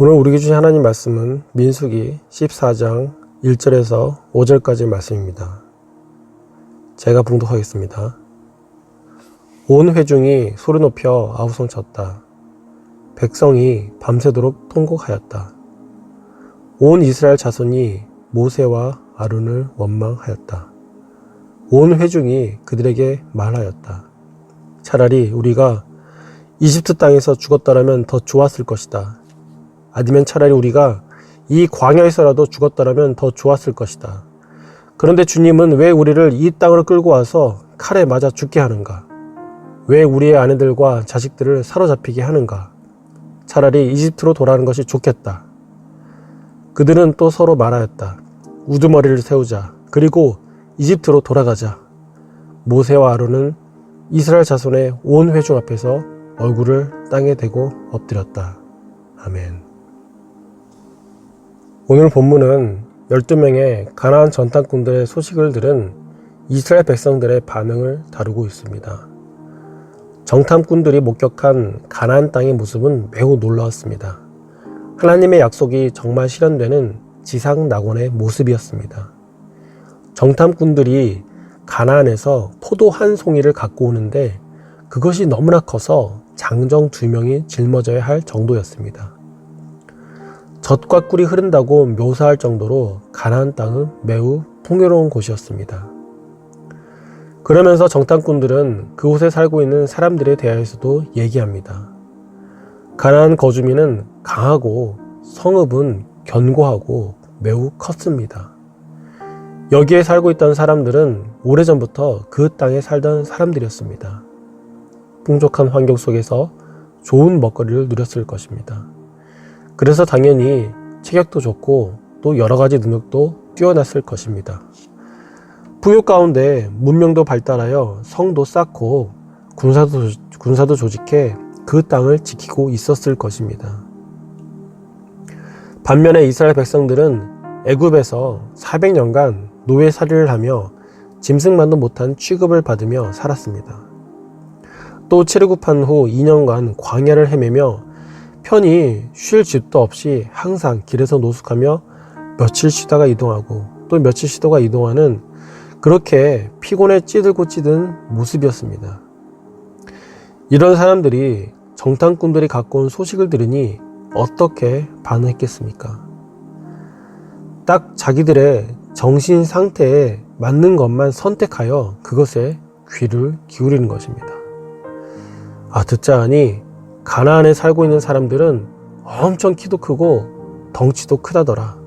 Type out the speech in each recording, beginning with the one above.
오늘 우리에게 주신 하나님 말씀은 민수기 14장 1절에서 5절까지 말씀입니다. 제가 봉독하겠습니다. 온 회중이 소리 높여 아우성 쳤다. 백성이 밤새도록 통곡하였다. 온 이스라엘 자손이 모세와 아론을 원망하였다. 온 회중이 그들에게 말하였다. 차라리 우리가 이집트 땅에서 죽었더라면 더 좋았을 것이다. 아니면 차라리 우리가 이 광야에서라도 죽었더라면 더 좋았을 것이다. 그런데 주님은 왜 우리를 이 땅으로 끌고 와서 칼에 맞아 죽게 하는가? 왜 우리의 아내들과 자식들을 사로잡히게 하는가? 차라리 이집트로 돌아가는 것이 좋겠다. 그들은 또 서로 말하였다. 우두머리를 세우자. 그리고 이집트로 돌아가자. 모세와 아론은 이스라엘 자손의 온 회중 앞에서 얼굴을 땅에 대고 엎드렸다. 아멘. 오늘 본문은 12명의 가나안 전탄꾼들의 소식을 들은 이스라엘 백성들의 반응을 다루고 있습니다. 정탐꾼들이 목격한 가나안 땅의 모습은 매우 놀라웠습니다. 하나님의 약속이 정말 실현되는 지상 낙원의 모습이었습니다. 정탐꾼들이 가나안에서 포도 한 송이를 갖고 오는데 그것이 너무나 커서 장정 두 명이 짊어져야 할 정도였습니다. 젖과 꿀이 흐른다고 묘사할 정도로 가나안 땅은 매우 풍요로운 곳이었습니다. 그러면서 정탐꾼들은 그곳에 살고 있는 사람들에 대하여서도 얘기합니다. 가나안 거주민은 강하고 성읍은 견고하고 매우 컸습니다. 여기에 살고 있던 사람들은 오래전부터 그 땅에 살던 사람들이었습니다. 풍족한 환경 속에서 좋은 먹거리를 누렸을 것입니다. 그래서 당연히 체격도 좋고 또 여러 가지 능력도 뛰어났을 것입니다. 풍요 가운데 문명도 발달하여 성도 쌓고 군사도, 군사도 조직해 그 땅을 지키고 있었을 것입니다. 반면에 이스라엘 백성들은 애굽에서 400년간 노예 살이를 하며 짐승만도 못한 취급을 받으며 살았습니다. 또 체류급한 후 2년간 광야를 헤매며 편히 쉴 집도 없이 항상 길에서 노숙하며 며칠 쉬다가 이동하고 또 며칠 쉬다가 이동하는 그렇게 피곤에 찌들고 찌든 모습이었습니다. 이런 사람들이 정탐꾼들이 갖고 온 소식을 들으니 어떻게 반응했겠습니까? 딱 자기들의 정신 상태에 맞는 것만 선택하여 그것에 귀를 기울이는 것입니다. 아, 듣자 하니 가나안에 살고 있는 사람들은 엄청 키도 크고 덩치도 크다더라.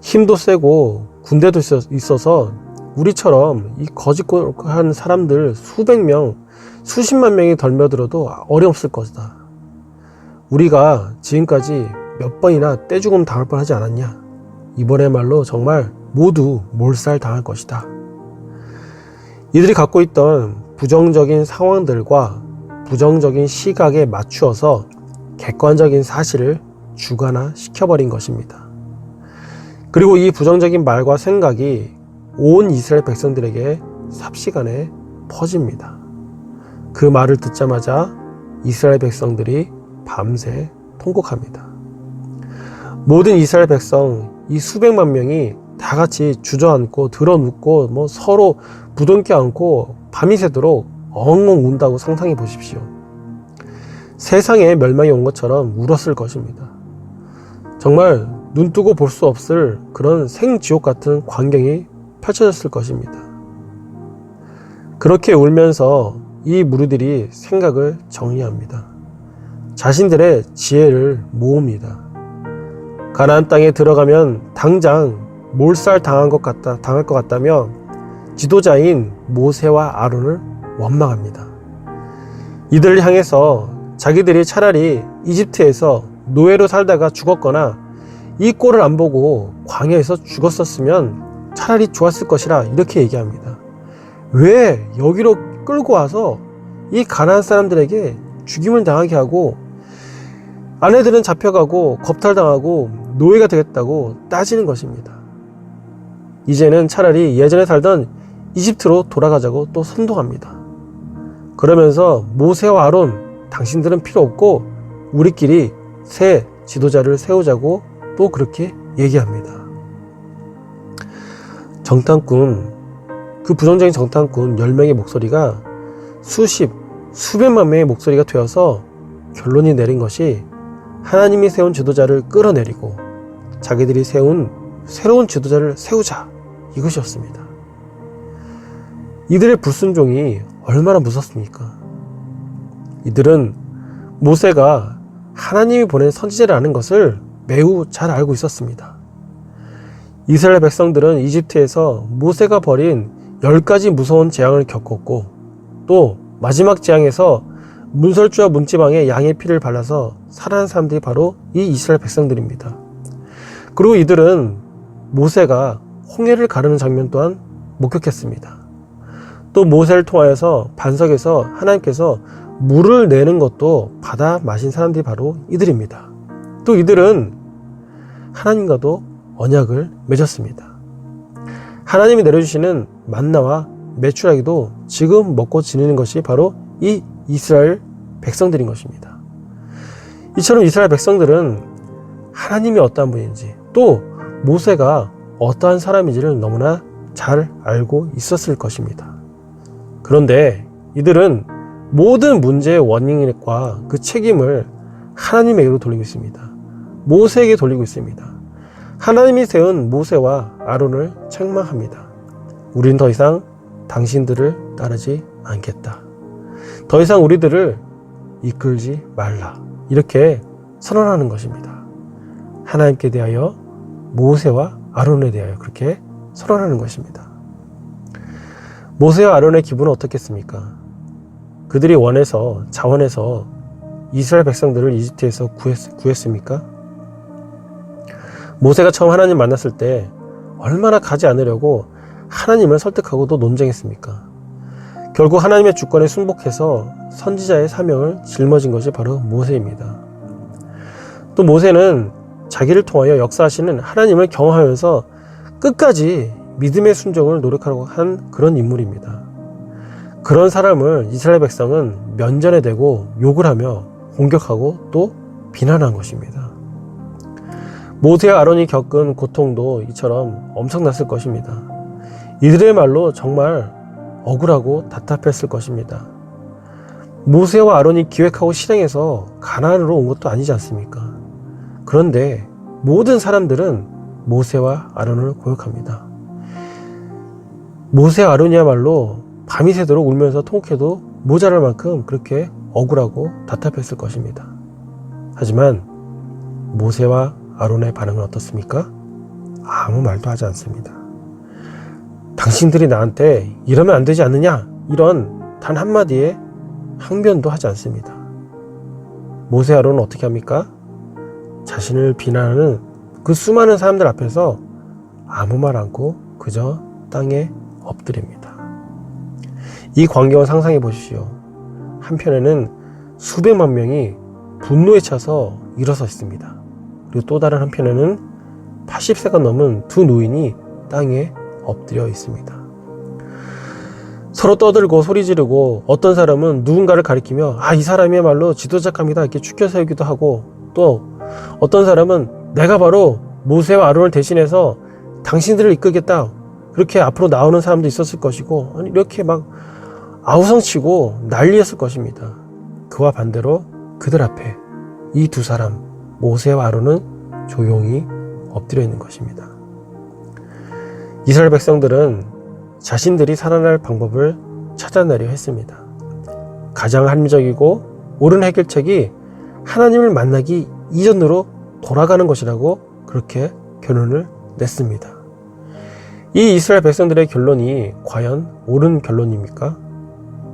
힘도 세고 군대도 있어서 우리처럼 이 거짓한 사람들 수백 명, 수십만 명이 덜며들어도 어림없을 것이다. 우리가 지금까지 몇 번이나 떼죽음 당할 뻔 하지 않았냐? 이번에말로 정말 모두 몰살 당할 것이다. 이들이 갖고 있던 부정적인 상황들과 부정적인 시각에 맞추어서 객관적인 사실을 주관화 시켜버린 것입니다. 그리고 이 부정적인 말과 생각이 온 이스라엘 백성들에게 삽시간에 퍼집니다. 그 말을 듣자마자 이스라엘 백성들이 밤새 통곡합니다. 모든 이스라엘 백성 이 수백만 명이 다 같이 주저앉고 드러눕고 뭐 서로 부둥켜 안고 밤이 새도록 엉엉 운다고 상상해 보십시오. 세상에 멸망이 온 것처럼 울었을 것입니다. 정말 눈 뜨고 볼 수 없을 그런 생지옥 같은 광경이 펼쳐졌을 것입니다. 그렇게 울면서 이 무리들이 생각을 정리합니다. 자신들의 지혜를 모읍니다. 가나안 땅에 들어가면 당장 몰살 당한 것 같다, 당할 것 같다며 지도자인 모세와 아론을 원망합니다. 이들을 향해서 자기들이 차라리 이집트에서 노예로 살다가 죽었거나 이 꼴을 안 보고 광야에서 죽었었으면 차라리 좋았을 것이라 이렇게 얘기합니다. 왜 여기로 끌고 와서 이 가난한 사람들에게 죽임을 당하게 하고 아내들은 잡혀가고 겁탈당하고 노예가 되겠다고 따지는 것입니다. 이제는 차라리 예전에 살던 이집트로 돌아가자고 또 선동합니다. 그러면서 모세와 아론 당신들은 필요 없고 우리끼리 새 지도자를 세우자고 또 그렇게 얘기합니다. 정탐꾼, 그 부정적인 정탐꾼 10명의 목소리가 수십, 수백만 명의 목소리가 되어서 결론이 내린 것이 하나님이 세운 지도자를 끌어내리고 자기들이 세운 새로운 지도자를 세우자 이것이었습니다. 이들의 불순종이 얼마나 무섭습니까? 이들은 모세가 하나님이 보낸 선지자라는 것을 매우 잘 알고 있었습니다. 이스라엘 백성들은 이집트에서 모세가 벌인 열 가지 무서운 재앙을 겪었고 또 마지막 재앙에서 문설주와 문지방에 양의 피를 발라서 살아난 사람들이 바로 이 이스라엘 백성들입니다. 그리고 이들은 모세가 홍해를 가르는 장면 또한 목격했습니다. 또 모세를 통하여서 반석에서 하나님께서 물을 내는 것도 받아 마신 사람들이 바로 이들입니다. 또 이들은 하나님과도 언약을 맺었습니다. 하나님이 내려주시는 만나와 매출하기도 지금 먹고 지내는 것이 바로 이 이스라엘 백성들인 것입니다. 이처럼 이스라엘 백성들은 하나님이 어떠한 분인지 또 모세가 어떠한 사람인지를 너무나 잘 알고 있었을 것입니다. 그런데 이들은 모든 문제의 원인과 그 책임을 하나님에게로 돌리고 있습니다. 모세에게 돌리고 있습니다. 하나님이 세운 모세와 아론을 책망합니다. 우린 더 이상 당신들을 따르지 않겠다. 더 이상 우리들을 이끌지 말라. 이렇게 선언하는 것입니다. 하나님께 대하여 모세와 아론에 대하여 그렇게 선언하는 것입니다. 모세와 아론의 기분은 어떻겠습니까? 그들이 원해서 자원해서 이스라엘 백성들을 이집트에서 구했, 구했습니까? 모세가 처음 하나님 만났을 때 얼마나 가지 않으려고 하나님을 설득하고도 논쟁했습니까? 결국 하나님의 주권에 순복해서 선지자의 사명을 짊어진 것이 바로 모세입니다. 또 모세는 자기를 통하여 역사하시는 하나님을 경험하면서 끝까지 믿음의 순종을 노력하려고 한 그런 인물입니다. 그런 사람을 이스라엘 백성은 면전에 대고 욕을 하며 공격하고 또 비난한 것입니다. 모세와 아론이 겪은 고통도 이처럼 엄청났을 것입니다. 이들의 말로 정말 억울하고 답답했을 것입니다. 모세와 아론이 기획하고 실행해서 가나안으로 온 것도 아니지 않습니까? 그런데 모든 사람들은 모세와 아론을 고역합니다. 모세와 아론이야말로 밤이 새도록 울면서 통쾌도 모자랄 만큼 그렇게 억울하고 답답했을 것입니다. 하지만 모세와 아론의 반응은 어떻습니까? 아무 말도 하지 않습니다. 당신들이 나한테 이러면 안 되지 않느냐? 이런 단 한마디의 항변도 하지 않습니다. 모세 아론은 어떻게 합니까? 자신을 비난하는 그 수많은 사람들 앞에서 아무 말 않고 그저 땅에 엎드립니다. 이 광경을 상상해 보십시오. 한편에는 수백만 명이 분노에 차서 일어서 있습니다. 그리고 또 다른 한편에는 80세가 넘은 두 노인이 땅에 엎드려 있습니다. 서로 떠들고 소리 지르고 어떤 사람은 누군가를 가리키며 아, 이 사람이야말로 지도자감이다 이렇게 축켜 세우기도 하고 또 어떤 사람은 내가 바로 모세와 아론을 대신해서 당신들을 이끌겠다. 그렇게 앞으로 나오는 사람도 있었을 것이고 아니, 이렇게 막 아우성치고 난리였을 것입니다. 그와 반대로 그들 앞에 이 두 사람 모세와 아론은 조용히 엎드려 있는 것입니다. 이스라엘 백성들은 자신들이 살아날 방법을 찾아내려 했습니다. 가장 합리적이고 옳은 해결책이 하나님을 만나기 이전으로 돌아가는 것이라고 그렇게 결론을 냈습니다. 이 이스라엘 백성들의 결론이 과연 옳은 결론입니까?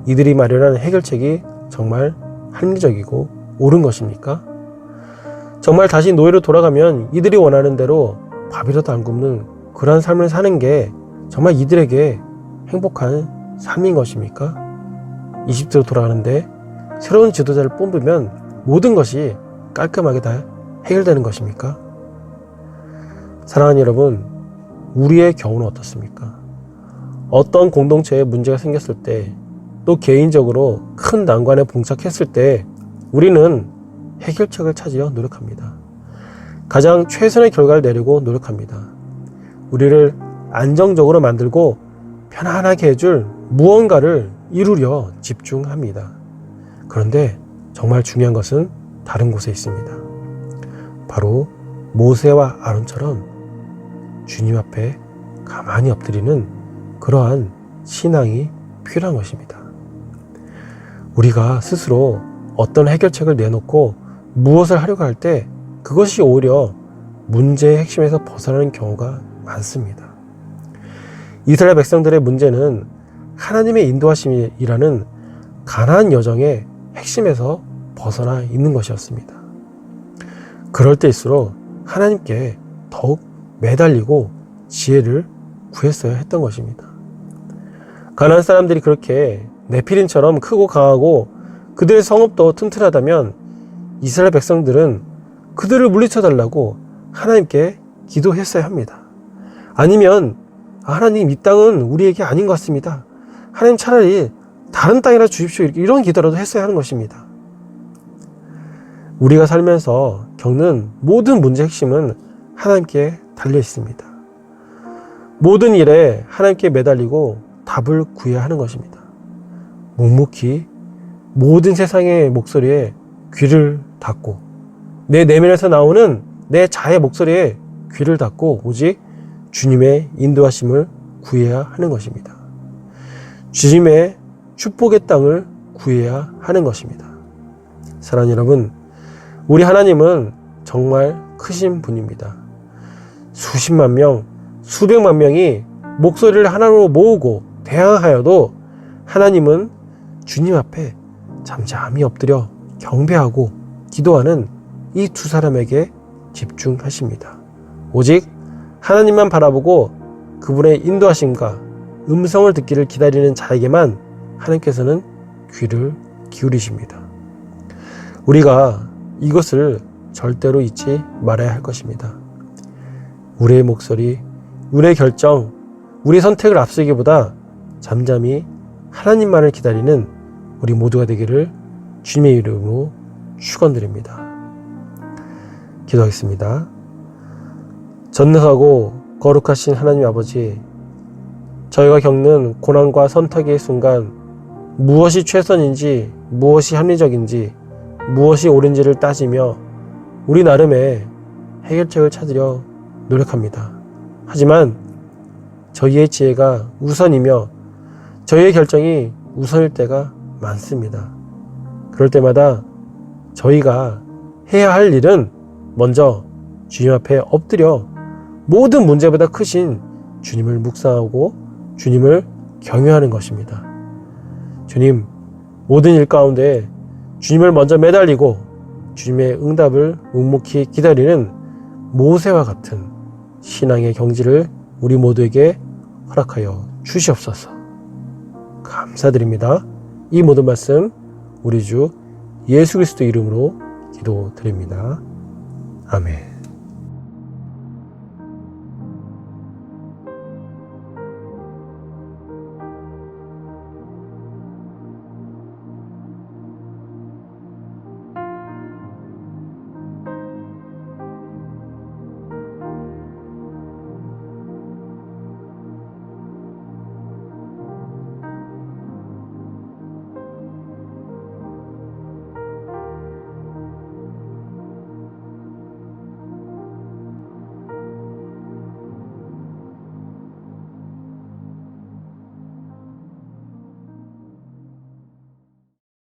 이들이 마련한 해결책이 정말 합리적이고 옳은 것입니까? 정말 다시 노예로 돌아가면 이들이 원하는 대로 밥이라도 안 굶는 그러한 삶을 사는 게 정말 이들에게 행복한 삶인 것입니까? 이집트로 돌아가는데 새로운 지도자를 뽑으면 모든 것이 깔끔하게 다 해결되는 것입니까? 사랑하는 여러분, 우리의 경우는 어떻습니까? 어떤 공동체에 문제가 생겼을 때, 또 개인적으로 큰 난관에 봉착했을 때, 우리는 해결책을 찾으려 노력합니다. 가장 최선의 결과를 내려고 노력합니다. 우리를 안정적으로 만들고 편안하게 해줄 무언가를 이루려 집중합니다. 그런데 정말 중요한 것은 다른 곳에 있습니다. 바로 모세와 아론처럼 주님 앞에 가만히 엎드리는 그러한 신앙이 필요한 것입니다. 우리가 스스로 어떤 해결책을 내놓고 무엇을 하려고 할 때 그것이 오히려 문제의 핵심에서 벗어나는 경우가 많습니다. 이스라엘 백성들의 문제는 하나님의 인도하심이라는 가나안 여정의 핵심에서 벗어나 있는 것이었습니다. 그럴 때일수록 하나님께 더욱 매달리고 지혜를 구했어야 했던 것입니다. 가나안 사람들이 그렇게 네피린처럼 크고 강하고 그들의 성읍도 튼튼하다면 이스라엘 백성들은 그들을 물리쳐 달라고 하나님께 기도했어야 합니다. 아니면 아, 하나님 이 땅은 우리에게 아닌 것 같습니다. 하나님 차라리 다른 땅이라 주십시오. 이런 기도라도 했어야 하는 것입니다. 우리가 살면서 겪는 모든 문제 핵심은 하나님께 달려 있습니다. 모든 일에 하나님께 매달리고 답을 구해야 하는 것입니다. 묵묵히 모든 세상의 목소리에 귀를 닫고 내 내면에서 나오는 내 자의 목소리에 귀를 닫고 오직 주님의 인도하심을 구해야 하는 것입니다. 주님의 축복의 땅을 구해야 하는 것입니다. 사랑하는 여러분, 우리 하나님은 정말 크신 분입니다. 수십만 명, 수백만 명이 목소리를 하나로 모으고 대항하여도 하나님은 주님 앞에 잠잠히 엎드려 경배하고 기도하는 이 두 사람에게 집중하십니다. 오직 하나님만 바라보고 그분의 인도하심과 음성을 듣기를 기다리는 자에게만 하나님께서는 귀를 기울이십니다. 우리가 이것을 절대로 잊지 말아야 할 것입니다. 우리의 목소리, 우리의 결정, 우리의 선택을 앞서기보다 잠잠히 하나님만을 기다리는 우리 모두가 되기를 주님의 이름으로 축원드립니다. 기도하겠습니다. 전능하고 거룩하신 하나님 아버지, 저희가 겪는 고난과 선택의 순간 무엇이 최선인지, 무엇이 합리적인지, 무엇이 옳은지를 따지며 우리 나름의 해결책을 찾으려 노력합니다. 하지만 저희의 지혜가 우선이며 저희의 결정이 우선일 때가 많습니다. 그럴 때마다 저희가 해야 할 일은 먼저 주님 앞에 엎드려 모든 문제보다 크신 주님을 묵상하고 주님을 경외하는 것입니다. 주님, 모든 일 가운데 주님을 먼저 매달리고 주님의 응답을 묵묵히 기다리는 모세와 같은 신앙의 경지를 우리 모두에게 허락하여 주시옵소서. 감사드립니다. 이 모든 말씀 우리 주 예수 그리스도 이름으로 기도드립니다. 아멘.